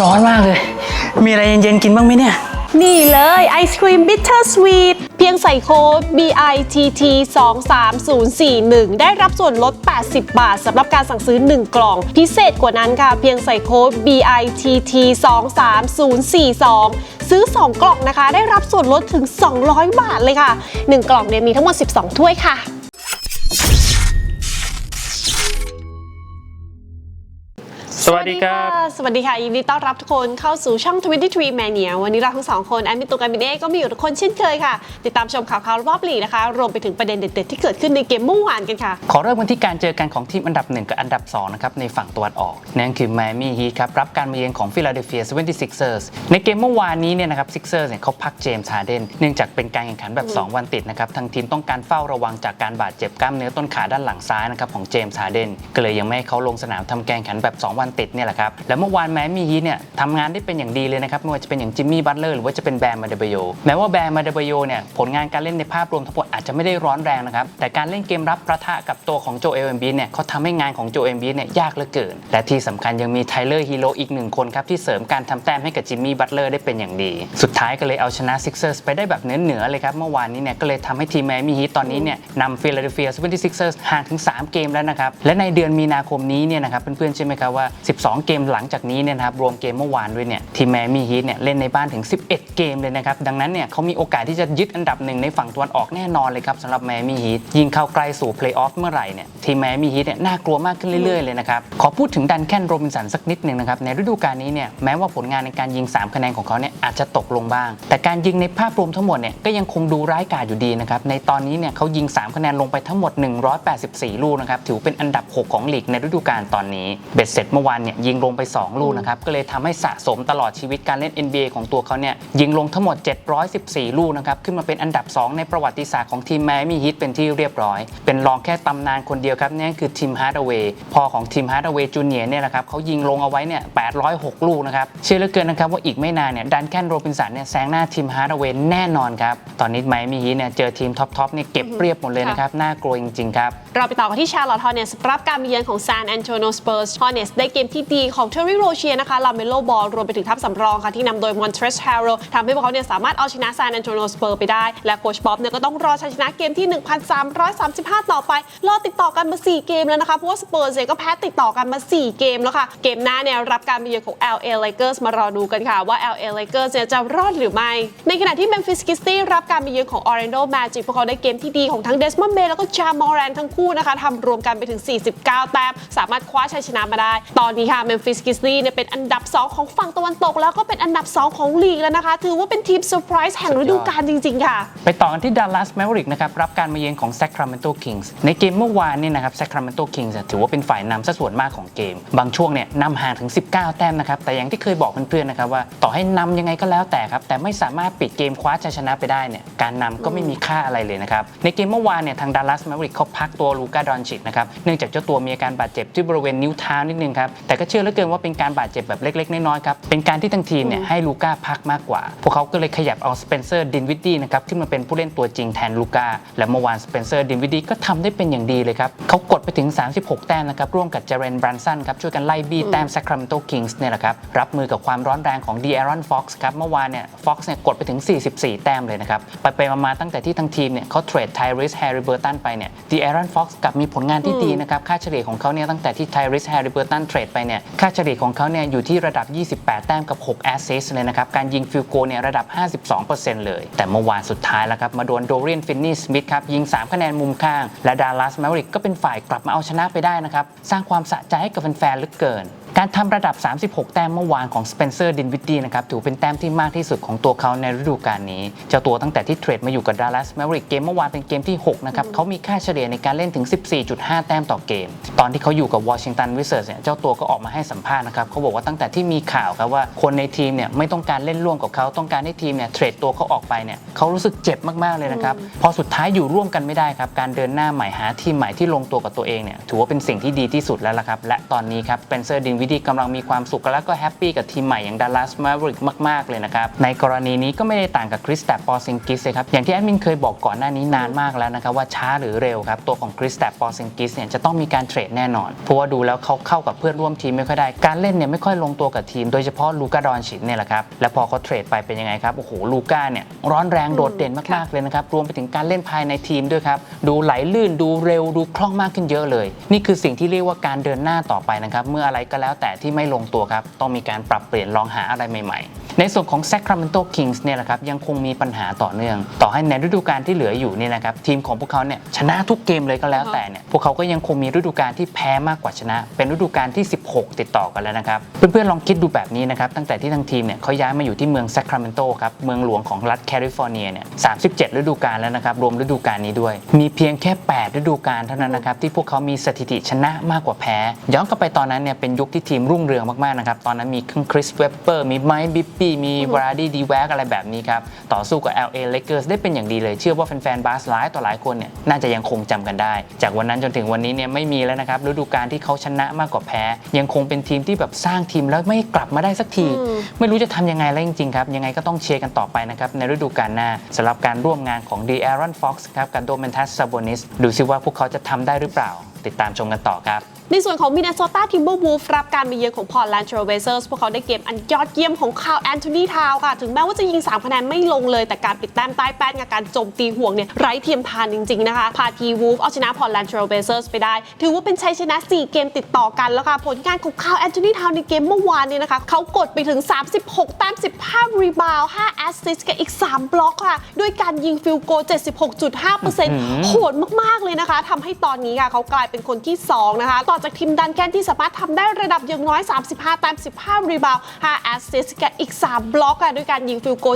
ร้อนมากเลย มีอะไรเย็นๆกินบ้างไหมเนี่ย นี่เลยไอศครีมบิทเทอร์สวีทเพียงใส่โค้ด BITT 23041ได้รับส่วนลด 80 บาทสำหรับการสั่งซื้อ 1 กล่อง พิเศษกว่านั้นค่ะ เพียงใส่โค้ด BITT 23042ซื้อ 2 กล่องนะคะ ได้รับส่วนลดถึง 200 บาทเลยค่ะ 1 กล่องเนี่ยมีทั้งหมด 12 ถ้วยค่ะ สวัสดีครับ สวัสดีค่ะ ยินดีต้อนรับทุกคนเข้าสู่ช่อง23 Mania วันนี้เราทั้งสองคนแอดมินตุกแอดมินเอก็มีอยู่ทุกคนเช่นเคยค่ะ ติดตามชมข่าวคราวรอบลีกนะคะ รวมไปถึงประเด็นเด็ดๆ ที่เกิดขึ้นในเกมเมื่อวานกันค่ะ ขอเริ่มกันที่การเจอกันของทีมอันดับ 1 กับอันดับ 2 นะครับ ในฝั่งตะวันออก นั่นคือ Miami Heat ครับ รับการมาเยือนของ Philadelphia 76ers ในเกมเมื่อวานนี้เนี่ยนะครับ Sixers เนี่ยเขาพักเจมส์ฮาร์เดนเนื่องจากเป็นการแข่งขันแบบ 2 วันติดนะครับทางทีมต้องการเฝ้าระวังจากการบาดเจ็บกล้ามเนื้อต้นขาด้านหลังซ้ายนะครับของเจมส์ฮาร์เดนก็เลยยังไม่ให้เขาลงสนามทำการแข่งขันแบบ 2 วันติดเนี่ยแหละครับ และเมื่อวาน Miami Heat เนี่ยทำงานได้เป็นอย่างดีเลยนะครับ ไม่ว่าจะเป็นอย่างจิมมี่บัตเลอร์หรือว่าจะเป็นแบร์มาเดเบโยแม้ว่าแบร์มาเดเบโยเนี่ยผลงานการเล่นในภาพรวมทั้งหมดอาจจะไม่ได้ร้อนแรงนะครับแต่การเล่นเกมรับประทะกับตัวของโจเอลเอ็มบีเนี่ยเขาทำให้งานของโจเอลเอ็มบีเนี่ยยากเหลือเกิน และที่สำคัญยังมีไทเลอร์ฮีโร่อีกหนึ่งคนครับที่เสริมการทำแต้มให้กับจิมมี่บัตเลอร์ได้เป็นอย่างดี สุดท้ายก็เลยเอาชนะซิกเซอร์สไปได้แบบเหนือๆเลยครับเมื่อวานนี้เนี่ยก็เลยทำให้ทีมแมมี่ฮีตตอนนี้เนี่ยนำฟิลาเดลเฟียเซเวนตี้ซิกเซอร์สห่างถึง 3 เกมแล้วนะครับและในเดือนมีนาคมนี้เนี่ยนะครับเพื่อนๆใช่ไหมครับว่า12 เกมหลังจากนี้เนี่ยนะครับรวมเกมเมื่อวานด้วยเนี่ยทีมแมมี่ฮีตเนี่ยเล่นในบ้านถึง 11 เกมเลยนะครับดังนั้นเนี่ยเขามีโอกาสที่จะยึดอันดับหนึ่งในฝั่งตะวันออกแน่นอนเลยครับสำหรับแมมี่ฮีตยิงเข้าใกล้สู่เพลย์ออฟเมื่อไหร่เนี่ยทีมแมมี่ฮีตเนี่ยน่ากลัวมากขึ้นเรื่อยๆเลยนะครับขอพูดถึงดันแคนโรบินสันสักนิดหนึ่งนะครับในฤดูกาลนี้เนี่ยแม้ว่าผลงานในการยิง 3 คะแนนของเขาเนี่ยอาจจะตกลงบ้าง แต่การยิงในภาพรวมทั้งหมดเนี่ยก็ยังคงดูร้ายกาจอยู่ดีนะครับในตอนนี้เนี่ยเขายิง 3 คะแนนลงไปทั้งหมด 184 ลูกนะครับถือเป็นอันดับ 6 ของลีกในฤดูกาลตอนนี้เบ็ดเสร็จเมื่อวานเนี่ยยิงลงไป 2 ลูกนะครับ ก็เลยทำให้สะสมตลอดชีวิตการเล่น NBA ของตัวเขาเนี่ยยิงลงทั้งหมด 714 ลูกนะครับ ขึ้นมาเป็นอันดับ 2 ในประวัติศาสตร์ของทีมแมมี่ฮิตเป็นที่เรียบร้อย เป็นรองแค่ตำนานคนเดียวครับนั่นคือทีมฮาร์ดเวย์พอของทีมฮาร์ดเวย์จูเนียร์เนี่ยนะครับเขายิงลงเอาไว้เนี่ย806 ลูกนะครับเชื่อเหลือเกินนะครับว่าอีกไม่นานเนี่ยดันแคนโรบินสันเนี่ยแซงหน้าทีมฮาร์ดเวย์แน่นอนครับตอนนี้แมมี่ฮิตเนี่ยเจอทีมท็อปๆเนี่ยเก็บเรียบหมดเลยนะครับน่ากลัวจริงๆครับ เราไปต่อกันที่ชาร์ลอตฮอร์เนสรับการเยือนของซานแอนโตนิโอสเปอร์สฮอร์เนสได้เกมที่ดีของเทอร์รี่โรเชียนะคะลาเมโลบอลรวมไปถึงทัพสำรองค่ะที่นำโดยมอนเทรสฮร์โรทำให้พวกเขาเนี่ยสามารถเอาชนะซานแอนโตนิโอสเปอร์ไปได้ และโคชป๊อปเนี่ยก็ต้องรอชัยชนะเกมที่ 1,335 ต่อไป รอติดต่อกันมา 4 เกมแล้วนะคะเพราะว่าสเปอร์เนี่ยก็แพ้ติดต่อกันมา 4 เกมแล้วค่ะเกมหน้าเนี่ยรับการเยือนของ LA Lakers มารอดูกันค่ะว่า LA Lakers เนี่ยจะรอดหรือไม่ ในขณะที่ Memphis Grizzlies รับการเยือนของ Orlando Magic พวกเขาได้เกมที่ดีของทั้ง Desmond Bay แล้วก็ Ja Morant ทั้งคู่นะคะทำรวมกันไปถึง 49 แต้ม สามารถคว้าชัยชนะมาได้ ตอนนี้ค่ะ Memphis Grizzlies เนี่ยเป็นอันดับ 2 ของฝั่งตะวันตก แล้วก็เป็นอันดับ 2 ของลีกแล้วนะคะ ถือว่าเป็นทีมเซอร์ไพรส์แห่งฤดูกาลจริง ๆ ค่ะ ไปต่อกันที่ดัลลัสแมวริกนะครับ รับการมาเยือนของ Sacramento Kings ในเกมเมื่อวานเนี่ยนะครับ Sacramento Kings ถือว่าเป็นฝ่ายนำซะส่วนมากของเกม บางช่วงเนี่ยนำห่างถึง 19 แต้มนะครับแต่อย่างที่เคยบอกเพื่อนๆนะครับว่าต่อให้นำยังไงก็แล้วแต่ครับแต่ไม่สามารถปิดเกมคว้าชัยชนะไปได้เนี่ยการนำก็ไม่มีค่าอะไรเลยนะครับในเกมเมื่อวานเนี่ยทางดัลลัสแมวริกเขาพักตัวลูกาดอนชิตนะครับเนื่องจากเจ้าตัวมีอาการบาดเจ็บที่บริเวณนิ้วเท้านิดนึงครับแต่ก็เชื่อเหลือเกินว่าเป็นการบาดเจ็บแบบเล็กๆน้อยๆครับเป็นการที่ทั้งทีมเนี่ยให้ลูก้าพักมากกว่า พวกเขาก็เลยขยับเอาสเปนเซอร์ดินวิดดี้นะครับขึ้นมาเป็นผู้เล่นตัวจริงแทนลูก้าและเมื่อวานสเปนเซอร์ดินวิดดี้ก็ทำได้เป็นอย่างดีเลยครับเขากดไปถึง 36 แต้มนะครับร่วมกับเจเรนบรันสันครับช่วยกันไล่บี้แต้ม Sacramento Kings เนี่ยแหละครับรับมือกับความร้อนแรงของดีแอรอนฟ็อกซ์ครับเมื่อวานเนี่ยฟ็อกซ์เนี่ยกดไปถึง 44 แต้มเลยนะครับไปไปๆมาๆตั้งแต่ที่ทั้งทีมเนี่ยเขาเทรดไทริสแฮร์ริเบอร์ตันไปเนี่ยดีแอรอนฟ็อกซ์กลับมีผลงานที่ดีนะครับ ค่าเฉลี่ยของเขาเนี่ยตั้งแต่ที่ไทริสแฮร์ริเบอร์ตันเทรดไปเนี่ย ค่าเฉลี่ยของเขาเนี่ยอยู่ที่ระดับ 28 แต้มกับ 6 แอสซิสเลยนะครับ การยิงฟิลโกเนี่ยระดับ 52%เลย แต่เมื่อวานสุดท้ายแล้วครับ มาโดนโดเรียนฟินนี่สมิธครับ ยิง 3 คะแนนมุมข้าง และดัลลัสแมวริกก็เป็นฝ่ายกลับมาเอาชนะไปได้นะครับ สร้างความสะใจให้กับแฟนๆเหลือเกิน การทำระดับ 36 แต้มเมื่อวานของสเปนเซอร์ดินวิดดี้นะครับถือเป็นแต้มที่มากที่สุดของตัวเขาในฤดูกาลนี้ เจ้าตัวตั้งแต่ที่เทรดมาอยู่กับดัลลัสแมวริกเกมเมื่อวานเป็นเกมที่ 6 นะครับเขามีค่าเฉลี่ยในการเล่นถึง 14.5 แต้มต่อเกม ตอนที่เขาอยู่กับวอชิงตันวิเซอร์เนี่ยเจ้าตัวก็ออกมาให้สัมภาษณ์นะครับเขาบอกว่าตั้งแต่ที่มีข่าวครับว่าคนในทีมเนี่ยไม่ต้องการเล่นร่วมกับเขาต้องการให้ทีมเนี่ยเทรดตัวเขาออกไปเนี่ยเขารู้สึกเจ็บมากๆเลยนะครับพอสุดท้ายอยู่ร่วมกันไม่ได้ครับการเดินหน้าใหม่หาทีมใหม่ที่ลงตัวกับตัวเองเนี่ยถือว่าเป็นสิ่งที่ดีที่สุดแล้วละครับและตอนนี้ครับสเปนเซอร์ดินวิธีกำลังมีความสุขแล้วก็แฮปปี้กับทีมใหม่อย่างดัลลัสมาริกมาก ๆ เลยนะครับ ในกรณีนี้ก็ไม่ได้ต่างกับคริสแตปปอร์ซิงกิสเลยครับ อย่างที่แอดมินเคยบอกก่อนหน้านี้นานมากแล้วนะครับ ว่าช้าหรือเร็วครับ ตัวของคริสแตปปอร์ซิงกิสเนี่ยจะต้องมีการเทรดแน่นอน เพราะว่าดูแล้วเขาเข้ากับเพื่อนร่วมทีมไม่ค่อยได้ การเล่นเนี่ยไม่ค่อยลงตัวกับทีม โดยเฉพาะลูกาดอนชินเนี่ยแหละครับ และพอเขาเทรดไปเป็นยังไงครับ โอ้โห ลูก้าเนี่ยร้อนแรงโดดเด่นมากๆเลยนะครับ รวมไปถึงการเล่นภายในทีมด้วยครับ ดูไหลลื่น ดูเร็ว ดูคล่องมากขึ้นเยอะเลย นี่คือสิ่งที่เรียกว่าการเดินหน้าต่อไปนะครับ เมื่ออะไรก็แล้วแต่ที่ไม่ลงตัวครับ ต้องมีการปรับเปลี่ยนลองหาอะไรใหม่ๆ ในส่วนของ Sacramento Kings เนี่ยนะครับยังคงมีปัญหาต่อเนื่อง ต่อให้ในฤดูกาลที่เหลืออยู่เนี่ยนะครับทีมของพวกเขาเนี่ยชนะทุกเกมเลยก็แล้วแต่เนี่ยพวกเขาก็ยังคงมีฤดูกาลที่แพ้มากกว่าชนะ เป็นฤดูกาลที่ 16 ติดต่อกันแล้วนะครับเพื่อนๆลองคิดดูแบบนี้นะครับตั้งแต่ที่ทางทีมเนี่ยเขาย้ายมาอยู่ที่เมือง Sacramento ครับเมืองหลวงของรัฐแคลิฟอร์เนียเนี่ย37 ฤดูกาลแล้วนะครับรวมฤดูกาลนี้ด้วย มีเพียงแค่ 8 ฤดูกาลเท่านั้นนะครับที่พวกเขามีสถิติชนะมากกว่าแพ้ ย้อนกลับไปตอนนั้นเนี่ยเป็นยุคที่ทีมรุ่งเรืองมากๆนะครับตอนนั้นมีคริสเวปเปอร์มีไมค์บิปปี้มีวราดีดีแวกอะไรแบบนี้ครับ ต่อสู้กับ LA Lakers ได้เป็นอย่างดีเลย เชื่อว่าแฟนๆบาสหลายต่อหลายคนเนี่ยน่าจะยังคงจำกันได้ จากวันนั้นจนถึงวันนี้เนี่ยไม่มีแล้วนะครับฤดูกาลที่เขาชนะมากกว่าแพ้ ยังคงเป็นทีมที่แบบสร้างทีมแล้วไม่กลับมาได้สักที ไม่รู้จะทำยังไงแล้วจริงๆครับยังไงก็ต้องเชียร์กันต่อไปนะครับในฤดูกาลหน้าสำหรับการร่วมงานของ d ีแอรอนฟ็อกซ์ครับกับโดเมนทัสซาโบนิสดูซิว่าพวกเขาจะทำได้หรือเปล่า ติดตามชมกันต่อครับ ในส่วนของ Minnesota Timberwolves รับการมาเยือนของ Portland Trail Blazers พวกเขาได้เกมอันยอดเยี่ยมของคาร์ลแอนโทนีทาวค่ะ ถึงแม้ว่าจะยิง 3 คะแนนไม่ลงเลย แต่การปิดแต้มใต้แป้นกับการโจมตีห่วงเนี่ยไร้เทียมทานจริง ๆ นะคะ พาทีวูฟเอาชนะ Portland Trail Blazers ไปได้ ถือว่าเป็นชัยชนะ 4 เกมติดต่อกันแล้วค่ะผลงานของคาร์ลแอนโทนีทาวในเกมเมื่อวานเนี่ยนะคะเขากดไปถึง 36 แต้ม 15 รีบาวด์5แอสซิสต์กับอีก 3 บล็อกค่ะด้วยการยิงฟิลโก 76.5%โหดมากๆเลยนะคะทำให้ตอนนี้ค่ะเขากลายเป็นคนที่ 2 นะคะ ต่อจากทีมดันแคนที่สามารถทำได้ระดับอย่างน้อย 35 แต้ม 15 รีบาวด์5แอสซิสต์กับอีก 3 บล็อกอะด้วยการยิงฟิลโก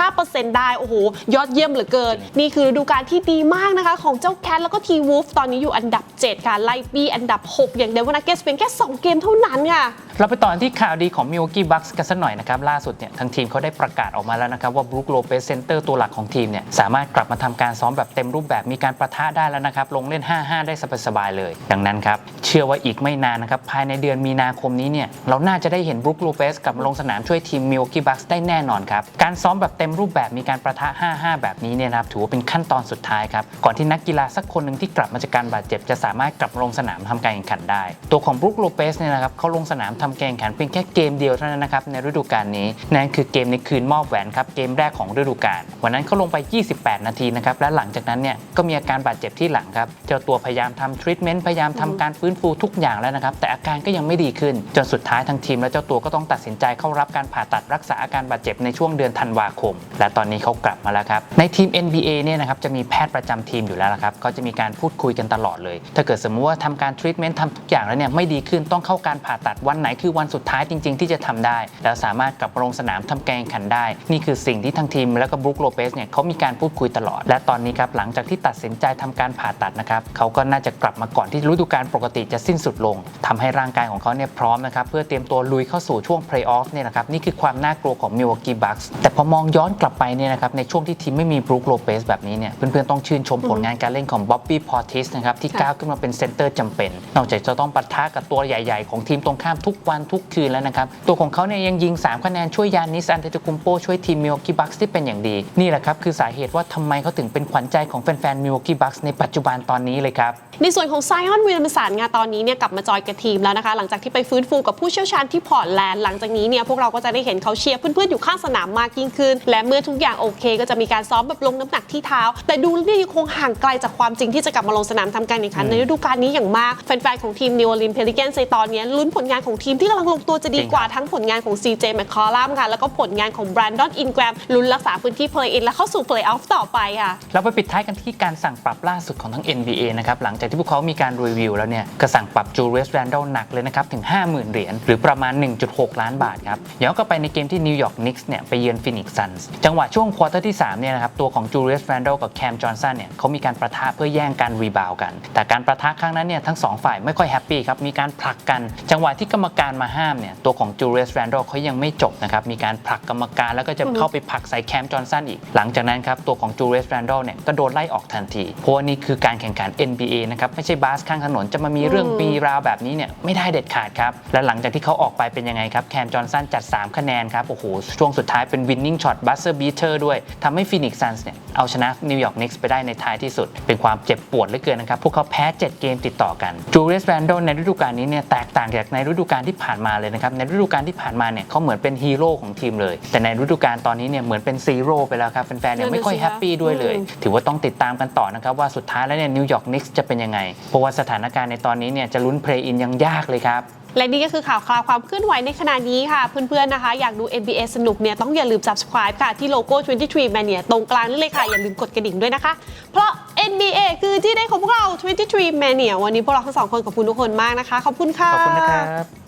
75%ได้ โอ้โห ยอดเยี่ยมเหลือเกิน นี่คือฤดูกาลที่ดีมากนะคะ ของเจ้าแคทแล้วก็ทีวูฟตอนนี้อยู่อันดับ 7 ค่ะ ไล่ปีอันดับ 6 อย่างเดวอนาเกสเพียงแค่ 2 เกมเท่านั้นค่ะ เราไปต่อที่ข่าวดีของ Milwaukee Bucks กันสักหน่อยนะครับ ล่าสุดเนี่ยทางทีมเขาได้ประกาศออกมาแล้วนะครับว่าบรูคโลเปสเซนเตอร์ตัวหลักของทีมเนี่ยสามารถกลับมาทำการซ้อมแบบเต็มรูปแบบมีการประทะได้แล้วนะครับ ลงเล่น 5-5 ได้สบายๆเลย ดังนั้นครับ เชื่อว่าอีกไม่นานนะครับ ภายในเดือนมีนาคมนี้เนี่ยเราน่าจะได้เห็นบรูคโลเปสกลับมาลงสนามช่วยทีม Milwaukee Bucks ได้แน่นอนครับการซ้อมแบบเต็มรูปแบบมีการประทะ 5-5 แบบนี้เนี่ยนะครับถือว่าเป็นขั้นตอนสุดท้ายครับก่อนที่นักกีฬาสักคนหนึ่งที่กลับมาจากการบาดเจ็บจะสามารถกลับลงสนามทำการแข่งขันได้ ตัวของบรูคโลเปสเนี่ยนะครับเขาลงสนามทำกาแข่งขันเพียงแค่เกมเดียวเท่านั้นนะครับในฤดูกาลนี้ นั่นคือเกมในคืนมอบแหวนครับเกมแรกของฤดูกาลวันนั้นเขาลงไป 28 นาทีนะครับและหลังจากนั้นเนี่ยก็มีอาการบาดเจ็บที่หลังครับเจ้าตัวพยายามทำทรีทเมนต์พยายามทำการฟื้นฟูทุกอย่างแล้วนะครับแต่อาการก็ยังไม่ดีขึ้น จนสุดท้ายทางทีมและเจ้าตัวก็ต้องตัดสินใจเข้ารับการผ่าตัดรักษาอาการบาดเจ็บในช่วงเดือนธันวาคม และตอนนี้เขากลับมาแล้วครับในทีม NBA เนี่ยนะครับจะมีแพทย์ประจำทีมอยู่แล้วละครับก็จะมีการพูดคุยกันตลอดเลย ถ้าเกิดสมมติว่าทำการทรีทเมนต์ทำทุกอย่างแล้วเนี่ยไม่ดีขึ้นต้องเข้าการผ่าตัดวันไหนคือวันสุดท้ายจริง ๆ ที่จะทำได้ แล้วสามารถกลับลงสนามทำแกงขันได้ นี่คือสิ่งที่ทางทีม แล้วก็บรูคโลเปสเนี่ยเขามีการพูดคุยตลอด และตอนนี้ครับหลังจากที่ตัดสินใจทำการผ่าตัดนะครับเขาก็น่าจะกลับมาก่อนที่ฤดูกาลปกติจะสิ้นสุดลงทำให้ร่างกายของเขาเนี่ยพร้อมนะครับเพื่อเตรียมตัวลุยเข้าสู่ช่วงเพลย์ออฟเนี่ยนะครับนี่คือความน่ากลัวของ Milwaukee Bucks แต่พอมองย้อนกลับไปเนี่ยนะครับในช่วงที่ทีมไม่มีบรูคโลเปสแบบนี้เนี่ยเพื่อนๆต้องชื่นชมผลงานการเล่นของบ๊อบบี้พอติสนะครับที่ก้าวขึ้นมาเป็นเซนเตอร์จำเป็น นอกจากจะต้องปะทะกับตัวใหญ่ ๆ ของทีมตรงข้ามทุกวันทุกคืนแล้วนะครับ ตัวของเขาเนี่ยยังยิง 3 คะแนนช่วยยานิสอันเตตุคุมโปช่วยทีม Milwaukee Bucks ที่เป็นอย่างดี นี่แหละครับ คือสาเหตุว่าทำไมเขาถึงเป็นขวัญใจของแฟนๆ Milwaukee Bucks ในปัจจุบันตอนนี้เลยครับ ในส่วนของไซออนวิลเลมสันงานตอนนี้เนี่ยกลับมาจอยกับทีมแล้วนะคะ หลังจากที่ไปฟื้นฟูกับผู้เชี่ยวชาญที่พอร์ตแลนด์หลังจากนี้เนี่ยพวกเราก็จะได้เห็นเขาเชียร์เพื่อนๆอยู่ข้างสนามมากยิ่งขึ้น และเมื่อทุกอย่างโอเค ก็จะมีการซ้อมแบบลงน้ำหนักที่เท้า แต่ดูแล้วเนี่ยยังคงห่างไกลจากความจริงที่จะกลับมาลงสนามทำการแข่งขันในฤดูกาลนี้อย่างมากแฟนๆของทีมนิวออร์ลีนเพลิเกนในตอนนี้ลุ้นผลงานของทีมที่กำลังลงตัวจะดีกว่าทั้งผลงานของ CJ m c c o l l u m ค่ะ แล้วก็ผลงานของ Brandon Ingram ลุ้นรักษาพื้นที่ play-in และเข้าสู่ play-off ต่อไปค่ะเราไปปิดท้ายกันที่การสั่งปรับล่าสุดของทั้ง NBA นะครับหลังจากที่พวกเขามีการรีวิวแล้วเนี่ยก็สั่งปรับจูเลียสแรนด l ลหนักเลยนะครับถึง 50,000 เหรียญหรือประมาณ 1.6 ล้านบาทครับย้อนกลับไปในเกมที่นิวยอร์กนิกส์เนี่ยไปเยือนฟินิกซ์ซันส์จังหวะช่วงควอเตอร์ที่3เนี่ยนะครับตัวของจูเลียสแรนด l ลกับแคมจอห์นสันเนี่ยเขามีการประทะเพื่อแย่งการรีบาวกัน แต่การประทะครั้งนั้นเนี่ยทั้งสองฝ่ายไม่ค่อยแฮปปี้ครับมีการผลักกัน จังหวะที่กรรมการมาห้ามเนี่ยตัวของจูเลียสแรนดอลเขายังไม่จบนะครับมีการผลักกรรมการแล้วก็จะเข้าไปผลักใส่แคมจอห์นสันอีก หลังจากนั้นครับตัวของจูเลียสแรนดอลเนี่ยก็โดนไล่ออกทันทีเพราะว่านี่คือการแข่งขัน NBA นะครับไม่ใช่บาสข้างถนนจะมามีเรื่องปีราวแบบนี้เนี่ยไม่ได้เด็ดขาดครับและหลังจากที่เขาออกไปเป็นยังไงครับแคมจอห์นสันจัด 3 คะแนนครับโอ้โหช่วงสุดท้ายเป็น winning shot buzzer beater ด้วยทำให้ฟีนิกซ์ซันส์เนี่ยเอาชนะนิวยอร์กนิกส์ไปได้ในท้ายที่สุด เป็นความเจ็บปวดเหลือเกินนะครับพวกเขาแพ้ 7 เกมติดต่อกันจูเลียสแรนดอลในฤดูกาลนี้เนี่ยแตกต่างจากในฤดูกาลที่ผ่านมาเลยนะครับในฤดูกาลที่ผ่านมาเนี่ยเขาเหมือนเป็นฮีโร่ของทีมเลย แต่ในฤดูกาลตอนนี้เนี่ยเหมือนเป็นซีโร่ไปแล้วครับแฟนๆเนี่ยไม่ค่อยแฮปปี้ด้วยเลย ถือว่าต้องติดตามกันต่อนะครับว่าสุดท้ายแล้วเนี่ยนิวยอร์กนิกส์จะเป็นยังไง เพราะว่าสถานการณ์ในตอนนี้เนี่ยจะลุ้นเพลย์อินยังยากเลยครับและนี่ก็คือข่าวคราวความเคลื่อนไหวในขณะนี้ค่ะ เพื่อนๆนะคะ อยากดู NBA สนุกเนี่ย ต้องอย่าลืม subscribe ค่ะ ที่โลโก้ 23 Mania ตรงกลางนี่เลยค่ะ อย่าลืมกดกระดิ่งด้วยนะคะ เพราะ NBA คือที่ได้ของพวกเรา 23 Mania วันนี้พวกเราทั้งสองคนขอบคุณทุกคนมากนะคะ ขอบคุณค่ะ ขอบคุณนะครับ